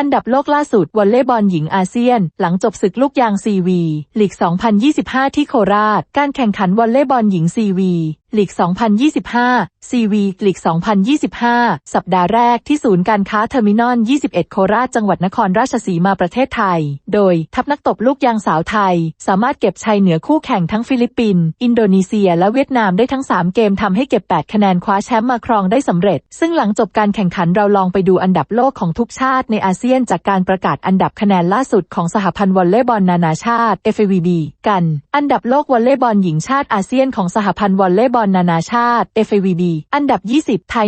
อันดับโลกล่าสุดวอลเลย์บอลหญิงอาเซียน หลังจบศึกลูกยางซีวีลีก 2025 ที่โคราช การแข่งขันวอลเลย์บอลหญิงซีวีลีก 2025ซีวีลีก 2025 สัปดาห์แรกที่ศูนย์การค้าเทอร์มินอล 21 โคราช จังหวัดนครราชสีมาประเทศไทย โดยทัพนักตบลูกยางสาวไทย สามารถเก็บชัยเหนือคู่แข่งทั้งฟิลิปปินส์ อินโดนีเซีย และเวียดนามได้ทั้ง 3 เกมทำให้เก็บ 8 คะแนนคว้าแชมป์มาครองได้สำเร็จ ซึ่งหลังจบการแข่งขันเราลองไปดูอันดับโลกของทุกชาติในอาเซียนจากการประกาศอันดับคะแนนล่าสุดของสหพันธ์วอลเลย์บอลนานาชาติ FIVB กัน อันดับโลกวอลเลย์บอลหญิงชาติอาเซียนของสหพันธ์วอลเลย์บอลอลนานาชาติ FAVB อันดับ 20 ไทย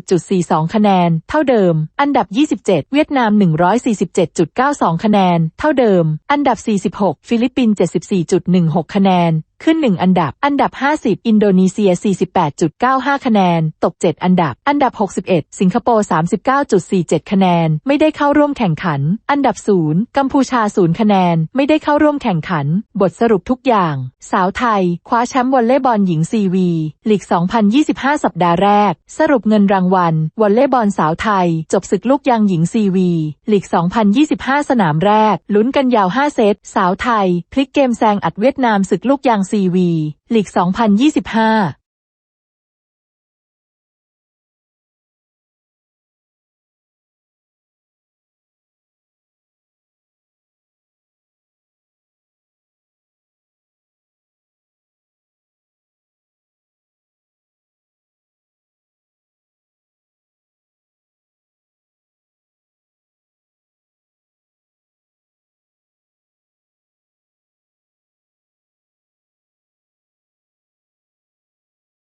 160.42 คะแนน เท่าเดิม อันดับ 27 เวียดนาม 147.92 คะแนน เท่าเดิม อันดับ 46 ฟิลิปปินส์74.16 คะแนน ขึ้น 1 อันดับ อันดับ 50 อินโดนีเซีย 48.95 คะแนน ตก 7 อันดับ อันดับ 61 สิงคโปร์ 39.47 คะแนน ไม่ได้เข้าร่วมแข่งขัน อันดับ 0 กัมพูชา 0 คะแนน ไม่ได้เข้าร่วมแข่งขัน บทสรุปทุกอย่าง สาวไทย คว้าแชมป์วอลเลย์บอลหญิงซีวีลีก 2025 สัปดาห์แรก สรุปเงินรางวัล วอลเลย์บอลสาวไทย จบศึกลูกยางหญิงซีวีลีก 2025 สนามแรก ลุ้นกันยาว 5 เซต สาวไทย พลิกเกมแซงอัดเวียดนามศึกลูกยางซีวีลีก 2025